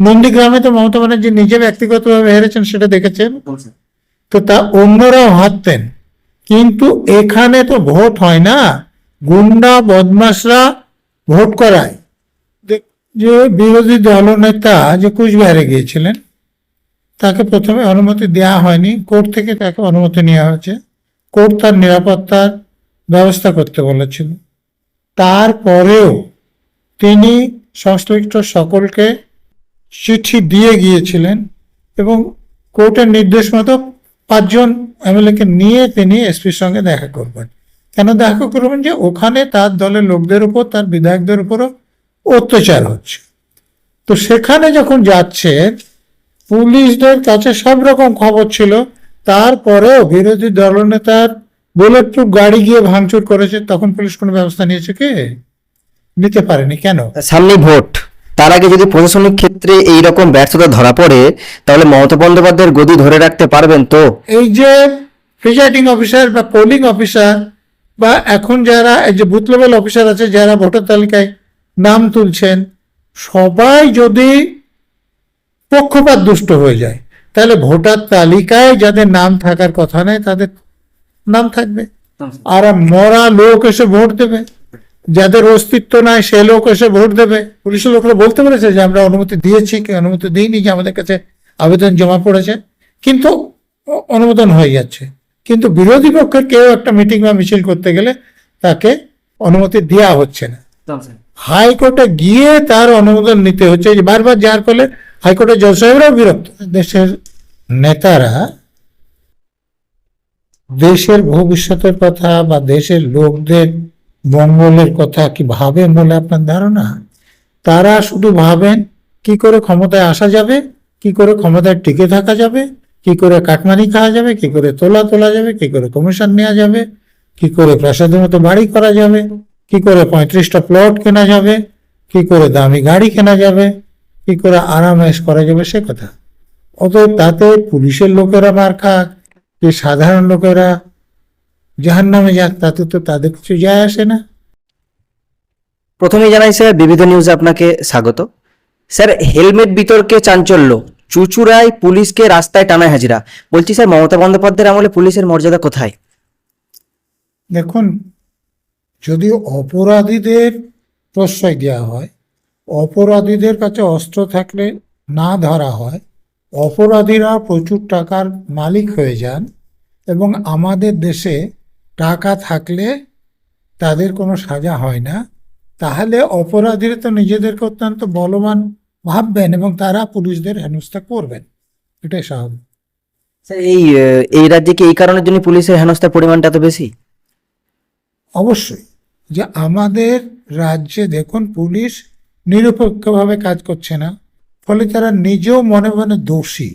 নন্দীগ্রামে তো মমতা ব্যানার্জি নিজে ব্যক্তিগতভাবে হেরেছেন সেটা দেখেছেন। তো তা অন্যরাও হারতেন। কিন্তু এখানে তো ভোট হয় না। গুন্ডা বদমাসরা ভোট করায়। যে বিরোধী দলনেতা যে কুচবিহারে গিয়েছিলেন তাকে প্রথমে অনুমতি দেওয়া হয়নি। কোর্ট থেকে তাকে অনুমতি নেওয়া হয়েছে। কোর্ট তার নিরাপত্তার ব্যবস্থা করতে বলেছিল। তারপরেও তিনি সংশ্লিষ্ট সকলকে চিঠি দিয়ে গিয়েছিলেন এবং কোর্টের নির্দেশ মতো পাঁচজন এমএলএকে নিয়ে তিনি এসপির সঙ্গে দেখা করবেন। কেন দেখা করবেন? যে ওখানে তার দলের লোকদের উপর, তার বিধায়কদের উপরও অত্যাচার হচ্ছে। তো সেখানে যখন যাচ্ছে পুলিশদের কাছে সব রকম খবর ছিল। তারপরেও বিরোধী দলনেতার বুলেট প্রুফ গাড়ি গিয়ে ভাঙচুর করেছে, তখন পুলিশ কোনো ব্যবস্থা নিয়েছে কি? নিতে পারেনি। কেন? সামনে ভোট। তার আগে যদি প্রশাসনিক ক্ষেত্রে এই রকম ব্যর্থতা ধরা পড়ে তাহলে মমতা বন্দ্যোপাধ্যায়ের গদি ধরে রাখতে পারবেন তো? এই যে প্রিজাইডিং অফিসার বা পোলিং অফিসার বা এখন যারা এই যে বুথ লেভেল অফিসার আছে যারা ভোটার তালিকায় নাম তুলছেন সবাই যদি পক্ষপাত দুষ্ট হয়ে যায় তাহলে ভোটার তালিকায় যাদের নাম থাকার কথা নেই তাদের নাম থাকবে। আর মরা লোক এসে ভোট দেবে। যাদের অস্তিত্ব নাই সে লোক এসে ভোট দেবে। পুলিশের লোকরা বলতে পেরেছে যে আমরা অনুমতি দিয়েছি কি অনুমতি দিইনি যে আমাদের কাছে আবেদন জমা পড়েছে। কিন্তু অনুমোদন হয়ে যাচ্ছে। কিন্তু বিরোধী পক্ষের কেউ একটা মিটিং বা মিছিল করতে গেলে তাকে অনুমতি দেওয়া হচ্ছে না। হাইকোর্টে গিয়ে তার অনুমোদন নিতে হচ্ছে। বারবার যার ফলে হাইকোর্টের জজ সাহেবরাও বিরক্ত। দেশের নেতারা দেশের ভবিষ্যতের কথা বা দেশের লোকদের মঙ্গলের কথা কি ভাবেন বলে আপনার ধারণা? তারা শুধু ভাবেন, কি করে ক্ষমতায় আসা যাবে, কি করে ক্ষমতায় টিকে থাকা যাবে, কি করে কাটমানি খাওয়া যাবে, কি করে তোলা তোলা যাবে, কি করে কমিশন নেওয়া যাবে, কি করে প্রাসাদের মতো বাড়ি করা যাবে, কি করে পঁয়ত্রিশটা প্লট কেনা যাবে, কি করে দামি গাড়ি কেনা যাবে, কি করে আরামায়েশ করা যাবে সে কথা। অতএব তাতে পুলিশের লোকেরা মার খাক, যে সাধারণ লোকেরা জাহান নামে যাক তাতে তো তাদের কিছু যায় আসে না। প্রথমেই জানাই স্যার বিবিধ নিউজে আপনাকে স্বাগত। স্যার হেলমেট বিতর্কে চাঞ্চল্য। চুচুড়ায় পুলিশকে রাস্তায় টানায় হাজিরা। বলছি স্যার মমতা বন্দ্যোপাধ্যায়ের আমলে পুলিশের মর্যাদা কোথায়? দেখুন যদি অপরাধীদের প্রশ্রয় দেওয়া হয় অপরাধীদের কাছে অস্ত্র থাকলে না ধরা হয় অপরাধীরা প্রচুর টাকার মালিক হয়ে যান এবং আমাদের দেশে টাকা থাকলে তাদের কোনো সাজা হয় না। তাহলে অপরাধীরা তো নিজেদেরকে অত্যন্ত বলবান ভাববেন এবং তারা পুলিশদের হেনস্থা করবেন। এটাই স্বাভাবিক। স্যার এই এই রাজ্যে কি এই কারণের জন্য পুলিশের হেনস্থার পরিমাণটা এত বেশি? অবশ্যই। যে আমাদের রাজ্যে দেখুন পুলিশ নিরপেক্ষভাবে কাজ করছে না। ফলে তারা নিজেও মনে মনে দোষী।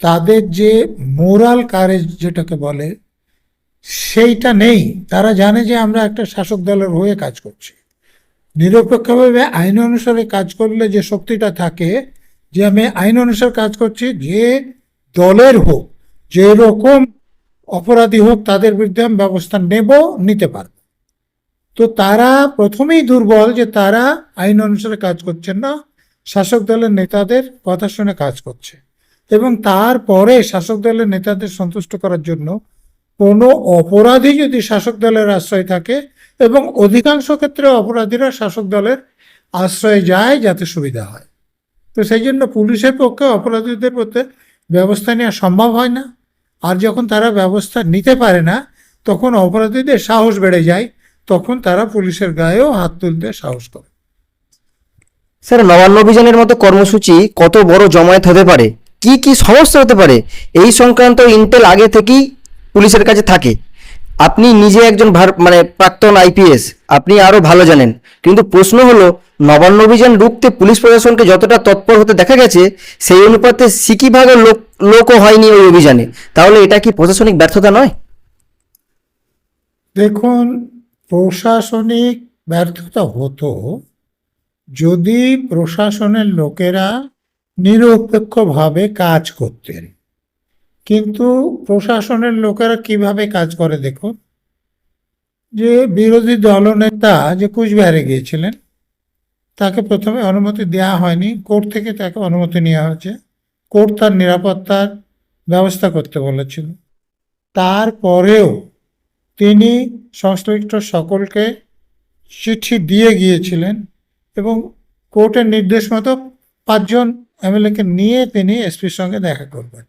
তাদের যে মোরাল কারেজ যেটাকে বলে সেইটা নেই। তারা জানে যে আমরা একটা শাসক দলের হয়ে কাজ করছি। নিরপেক্ষভাবে আইন অনুসারে কাজ করলে যে শক্তিটা থাকে, যে আমি আইন অনুসারে কাজ করছি, যে দলের হোক, যে রকম অপরাধী হোক, তাদের বিরুদ্ধে আমি ব্যবস্থা নেব, নিতে পারব। তো তারা প্রথমেই দুর্বল যে তারা আইন অনুসারে কাজ করছেন না, শাসক দলের নেতাদের কথা শুনে কাজ করছে। এবং তারপরে শাসক দলের নেতাদের সন্তুষ্ট করার জন্য কোনো অপরাধী যদি শাসক দলের আশ্রয় থাকে এবং অধিকাংশ ক্ষেত্রে অপরাধীরা শাসক দলের আশ্রয় যায় যাতে সুবিধা হয়। তো সেই জন্য পুলিশের পক্ষে অপরাধীদের প্রতি ব্যবস্থা নেওয়া সম্ভব হয় না। আর যখন তারা ব্যবস্থা নিতে পারে না, তখন অপরাধীদের সাহস বেড়ে যায়, তখন তারা পুলিশের গায়েও হাত তুলতে সাহস করে। স্যার, নবান্ন অভিযানের মতো কর্মসূচি কত বড় জমায়েত হতে পারে? কি কি সমস্যা হতে পারে? এই সংক্রান্ত ইন্টেল আগে থেকেই পুলিশের কাছে থাকে। আপনি নিজে একজন মানে প্রাক্তন আইপিএস আপনি আরও ভালো জানেন। কিন্তু প্রশ্ন হলো, নবান্ন অভিযান রুখতে পুলিশ প্রশাসনকে যতটা তৎপর হতে দেখা গেছে, সেই অনুপাতে সিকি ভাগের লোক, লোকও হয়নি ওই অভিযানে। তাহলে এটা কি প্রশাসনিক ব্যর্থতা নয়? দেখুন, প্রশাসনিক ব্যর্থতা হতো যদি প্রশাসনের লোকেরা নিরপেক্ষভাবে কাজ করতেন। কিন্তু প্রশাসনের লোকেরা কীভাবে কাজ করে দেখুন? যে বিরোধী দলনেতা যে কুচবিহারে গিয়েছিলেন, তাকে প্রথমে অনুমতি দেওয়া হয়নি। কোর্ট থেকে তাকে অনুমতি নেওয়া হয়েছে। কোর্ট তার নিরাপত্তার ব্যবস্থা করতে বলেছিল। তারপরেও তিনি সংশ্লিষ্ট সকলকে চিঠি দিয়ে গিয়েছিলেন এবং কোর্টের নির্দেশ মতো পাঁচজন এমএলএকে নিয়ে তিনি এসপির সঙ্গে দেখা করবেন।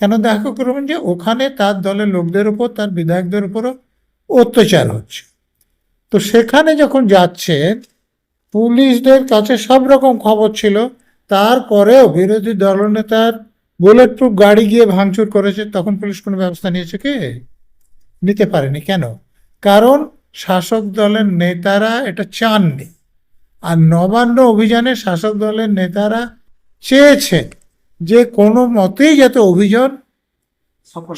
কেন দেখা করবেন যে ওখানে তার দলের লোকদের উপর, তার বিধায়কদের উপরও অত্যাচার হচ্ছে। তো সেখানে যখন যাচ্ছে, পুলিশদের কাছে সব রকম খবর ছিল। তারপরেও বিরোধী দলনেতার বুলেট প্রুফ গাড়ি গিয়ে ভাঙচুর করেছে, তখন পুলিশ কোনো ব্যবস্থা নিয়েছে কি? নিতে পারেনি। কেন? কারণ শাসক দলের নেতারা এটা চাননি। আর নবান্ন অভিযানে শাসক দলের নেতারা চেয়েছে যে কোনো মতেই যাতে অভিযান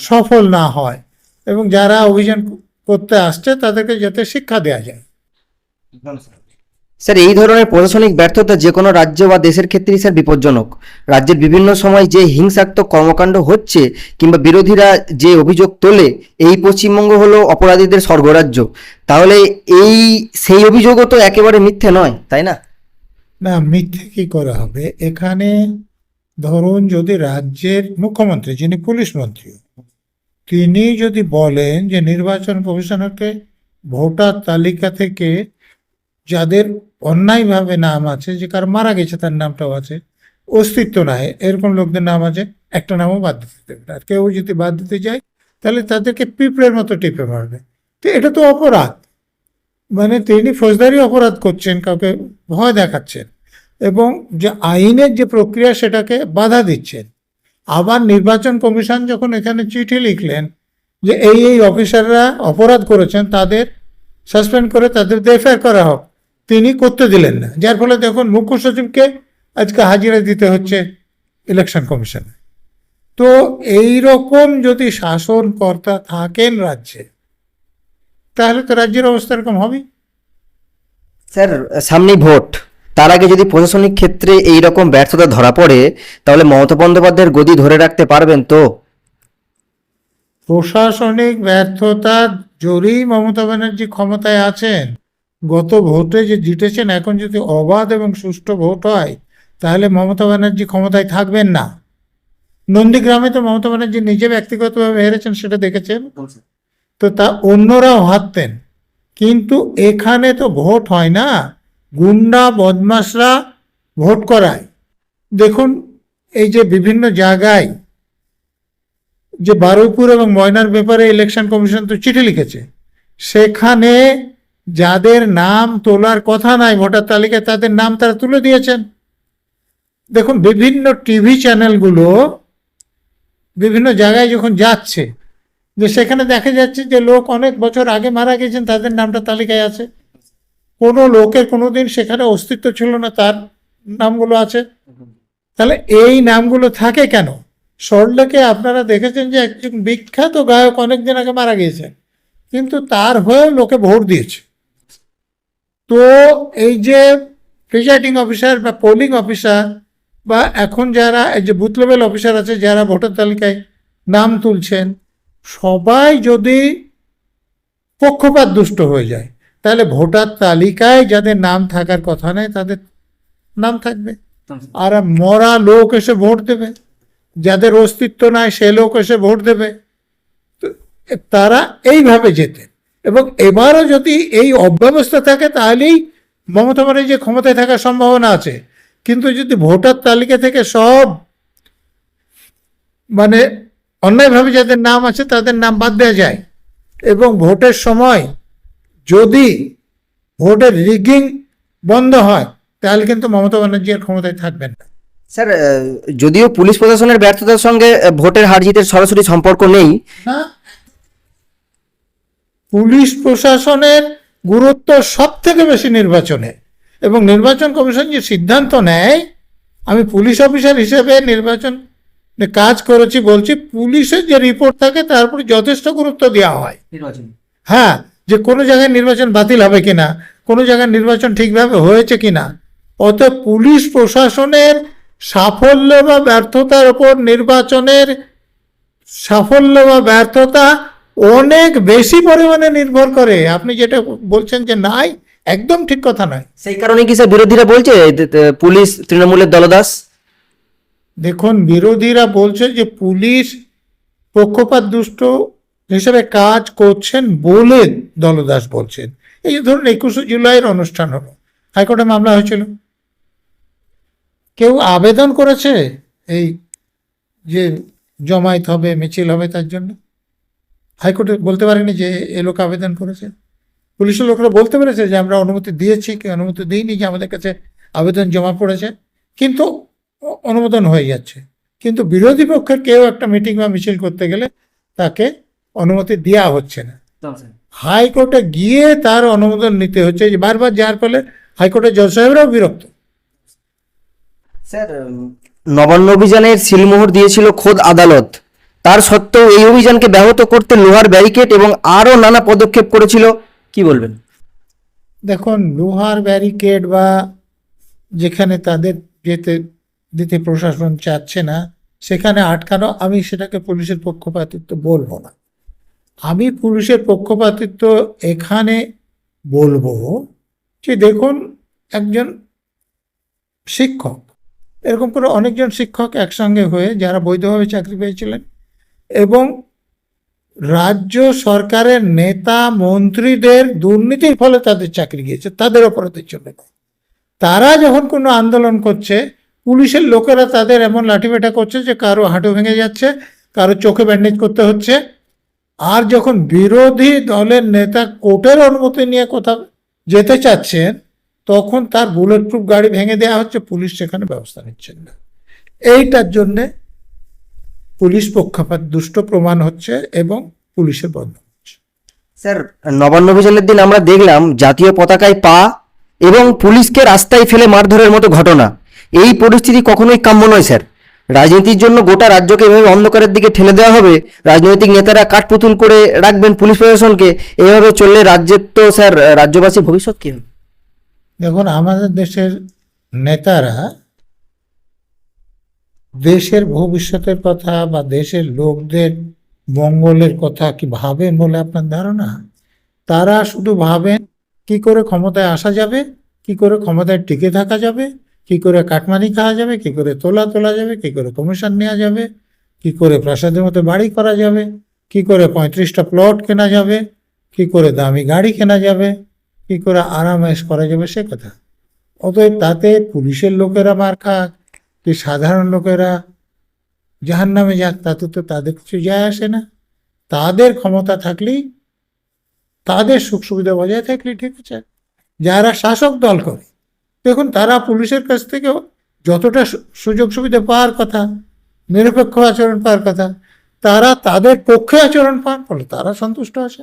সফল। না হয় এবং যারা অভিযান করতে আসছে তাদেরকে যাতে শিক্ষা দেওয়া যায়। স্যার এই ধরনের প্রশাসনিক ব্যর্থতা যে কোনো রাজ্য বা দেশের ক্ষেত্রেই স্যার বিপজ্জনক। রাজ্যের বিভিন্ন সময় যে হিংসাত্মক কর্মকাণ্ড হচ্ছে কিংবা বিরোধীরা যে অভিযোগ তোলে এই পশ্চিমবঙ্গ হলো অপরাধীদের স্বর্গরাজ্য। তাহলে এই সেই অভিযোগও তো একেবারে মিথ্যে নয় তাই না? না মিথ্যে কি করা হবে? এখানে ধরুন যদি রাজ্যের মুখ্যমন্ত্রী, যিনি পুলিশ মন্ত্রী, তিনি যদি বলেন যে নির্বাচন কমিশনারকে ভোটার তালিকা থেকে যাদের অন্যায়ভাবে নাম আছে, যে কার মারা গেছে তার নামটাও আছে, অস্তিত্ব নাই, এরকম লোকদের নাম আছে, একটা নামও বাদ দিতে দেবে আর কেউ যদি বাদ দিতে যায়, তাহলে তাদেরকে পিঁপড়ের মতো টিপে মারবে। তো এটা তো অপরাধ। মানে তিনি ফৌজদারি অপরাধ করছেন, কাউকে ভয় দেখাচ্ছেন। এবং যে আইনের যে প্রক্রিয়া সেটাকে বাধা দিচ্ছেন। আবার নির্বাচন কমিশন যখন এখানে চিঠি লিখলেন যে এই এই অফিসাররা অপরাধ করেছেন, তাদের সাসপেন্ড করে তাদের এফআইআর করা হোক, তিনি করতে দিলেন না। যার ফলে দেখুন, মুখ্য সচিবকে আজকে হাজিরা দিতে হচ্ছে ইলেকশন কমিশনে। তো এই রকম যদি শাসনকর্তা থাকেন রাজ্যে, তাহলে তো রাজ্যের অবস্থা এরকম হবেই। স্যার, সামনেই ভোট। তার আগে যদি প্রশাসনিক ক্ষেত্রে এই রকম ব্যর্থতা ধরা পড়ে তাহলে মমতা বন্দ্যোপাধ্যায়ের গদি ধরে রাখতে পারবেন তো? প্রশাসনিক ব্যর্থতার জোরেই মমতা ব্যানার্জি ক্ষমতায় আছেন গত ভোটে যে জিতেছেন এখন যদি অবাধ এবং সুষ্ঠু ভোট হয় তাহলে মমতা ব্যানার্জি ক্ষমতায় থাকবেন না। নন্দীগ্রামে তো মমতা ব্যানার্জি নিজে ব্যক্তিগতভাবে হেরেছেন সেটা দেখেছেন? তো তা অন্যরাও হারতেন। কিন্তু এখানে তো ভোট হয় না। গুন্ডা বদমাসরা ভোট করায়। দেখুন, এই যে বিভিন্ন জায়গায় যে বারুইপুর এবং ময়নার ব্যাপারে ইলেকশন কমিশন তো চিঠি লিখেছে, সেখানে যাদের নাম তোলার কথা নাই, ভোটার তালিকায় তাদের নাম তারা তুলে দিয়েছেন। দেখুন, বিভিন্ন টিভি চ্যানেলগুলো বিভিন্ন জায়গায় যখন যাচ্ছে, যে সেখানে দেখা যাচ্ছে যে লোক অনেক বছর আগে মারা গেছেন, তাদের নামটা তালিকায় আছে। কোনো লোকের কোনোদিন সেখানে অস্তিত্ব ছিল না, তার নামগুলো আছে। তাহলে এই নামগুলো থাকে কেন? সল্টলেকে আপনারা দেখেছেন যে একজন বিখ্যাত গায়ক অনেকদিন আগে মারা গিয়েছেন কিন্তু তার হয়ে লোকে ভোট দিয়েছে। তো এই যে প্রিজাইডিং অফিসার বা পোলিং অফিসার বা এখন যারা, এই যে বুথ লেভেল অফিসার আছে, যারা ভোটার তালিকায় নাম তুলছেন, সবাই যদি পক্ষপাত দুষ্ট হয়ে যায় তাহলে ভোটার তালিকায় যাদের নাম থাকার কথা নেই তাদের নাম থাকবে। আর মরা লোক এসে ভোট দেবে। যাদের অস্তিত্ব নাই, সে লোক এসে ভোট দেবে। তারা এইভাবে যেতেন। এবং এবারও যদি এই অব্যবস্থা থাকে, তাহলেই মমতা ব্যানার্জি ক্ষমতায় থাকার সম্ভাবনা আছে। কিন্তু যদি ভোটার তালিকা থেকে সব মানে অন্যায়ভাবে যাদের নাম আছে, তাদের নাম বাদ দেওয়া যায়। এবং ভোটের সময় যদি ভোটের রিগিং বন্ধ হয় তাহলে কিন্তু মমতা ব্যানার্জি আর ক্ষমতায় থাকবেন না। স্যার যদিও পুলিশ প্রশাসনের ব্যর্থতার সঙ্গে ভোটের হার জিতের সরাসরি সম্পর্ক নেই। না। পুলিশ প্রশাসনের গুরুত্ব সব থেকে বেশি নির্বাচনে। এবং নির্বাচন কমিশন যে সিদ্ধান্ত নেয় আমি পুলিশ অফিসার হিসেবে নির্বাচন কাজ করেছি বলছি পুলিশের যে রিপোর্ট থাকে তার উপর যথেষ্ট গুরুত্ব দেওয়া হয়। হ্যাঁ যে কোনো জায়গায় নির্বাচন বাতিল হবে কিনা কোনো জায়গায় নির্বাচন ঠিকভাবে হয়েছে কিনা অতএব পুলিশ প্রশাসনের সাফল্য বা ব্যর্থতার ওপর নির্বাচনের সাফল্য বা ব্যর্থতা অনেক বেশি পরিমাণে নির্ভর করে। আপনি যেটা বলছেন যে নাই একদম ঠিক কথা নয়। সেই কারণে কি স্যার বিরোধীরা বলছে পুলিশ তৃণমূলের দলদাস? দেখুন বিরোধীরা বলছে যে পুলিশ পক্ষপাত দুষ্ট হিসেবে কাজ করছেন বলে দলদাস বলছেন। এই যে ধরুন একুশে জুলাইয়ের অনুষ্ঠান হলো, হাইকোর্টে মামলা হয়েছিল। কেউ আবেদন করেছে এই যে জমায়েত হবে, মিছিল হবে তার জন্য? হাইকোর্টে বলতে পারেনি যে এ লোক আবেদন করেছে? পুলিশের লোকরা বলতে পেরেছে যে আমরা অনুমতি দিয়েছি কি অনুমতি দিইনি যে আমাদের কাছে আবেদন জমা পড়েছে। কিন্তু অনুমোদন হয়ে যাচ্ছে। কিন্তু বিরোধী পক্ষের কেউ একটা মিটিং বা মিছিল করতে গেলে তাকে অনুমতি দেওয়া হচ্ছে না। হাইকোর্টে গিয়ে তার অনুমোদন নিতে হচ্ছে যে বারবার যার ফলে হাইকোর্টের জজ সাহেবরাও বিরক্ত। স্যার নবান্ন অভিযানের সিলমোহর দিয়েছিল খোদ আদালত। তার সত্ত্বেও এই অভিযানকে ব্যাহত করতে লোহার ব্যারিকেড এবং আরও নানা পদক্ষেপ করেছিল। কি বলবেন? দেখুন লোহার ব্যারিকেড বা যেখানে তাদের যেতে দিতে প্রশাসন চাচ্ছে না সেখানে আটকানো আমি সেটাকে পুলিশের পক্ষপাতিত্ব বলব না। আমি পুলিশের পক্ষপাতিত্ব এখানে বলব যে দেখুন, একজন শিক্ষক, এরকম করে অনেকজন শিক্ষক একসঙ্গে হয়ে যারা বৈধভাবে চাকরি পেয়েছিলেন এবং রাজ্য সরকারের নেতা মন্ত্রীদের দুর্নীতির ফলে তাদের চাকরি গিয়েছে, তাদের অপরাধের জন্য তারা যখন কোনো আন্দোলন করছে, পুলিশের লোকেরা তাদের এমন লাঠিপেটা করছে যে কারও হাঁটু ভেঙে যাচ্ছে, কারও চোখে ব্যান্ডেজ করতে হচ্ছে আর যখন বিরোধী দলের নেতা কোর্টের অনুমতি নিয়ে কোথাও যেতে চাচ্ছেন, তখন তার বুলেট প্রুফ গাড়ি ভেঙে দেওয়া হচ্ছে, পুলিশ সেখানে ব্যবস্থা নিচ্ছেন না। এইটার জন্যে পুলিশ পক্ষপাত দুষ্ট প্রমাণ হচ্ছে এবং পুলিশের বন্ধ হচ্ছে। স্যার, নবান্ন অভিযানের দিন আমরা দেখলাম জাতীয় পতাকায় পা এবং পুলিশকে রাস্তায় ফেলে মারধরের মতো ঘটনা। এই পরিস্থিতি কখনোই কাম্য নয়, স্যার। রাজনীতির জন্য গোটা রাজ্যকে এভাবে অন্ধকারের দিকে ঠেলে দেওয়া হবে? রাজনৈতিক নেতারা কাঠপুতুল করে রাখবেন পুলিশ প্রশাসনকে? এভাবে চললে রাজ্যের তো স্যার, রাজ্যবাসীর ভবিষ্যৎ কি হবে? দেখুন, আমাদের দেশের নেতারা দেশের ভবিষ্যতের কথা বা দেশের লোকদের মঙ্গলের কথা কি ভাবেন বলে আপনার ধারণা? তারা শুধু ভাবেন কি করে ক্ষমতায় আসা যাবে, কি করে ক্ষমতায় টিকে থাকা যাবে কি করে কাটমানি খাওয়া যাবে, কি করে তোলা তোলা যাবে, কি করে কমিশন নেওয়া যাবে, কি করে প্রাসাদের মতো বাড়ি করা যাবে, কি করে পঁয়ত্রিশটা প্লট কেনা যাবে, কি করে দামি গাড়ি কেনা যাবে, কি করে আরামায়েশ করা যাবে সে কথা। অতএব তাতে পুলিশের লোকেরা মার খাক কি সাধারণ লোকেরা জাহান নামে যাক, তাতে তো তাদের কিছু যায় আসে না। তাদের ক্ষমতা থাকলেই তাদের সুখ সুবিধা বজায় থাকলে ঠিক আছে। যারা শাসক দল করে দেখুন, তারা পুলিশের কাছ থেকেও যতটা সুযোগ সুবিধা পাওয়ার কথা, নিরপেক্ষ আচরণ পাওয়ার কথা, তারা তাদের পক্ষে আচরণ পান, ফলে তারা সন্তুষ্ট আছে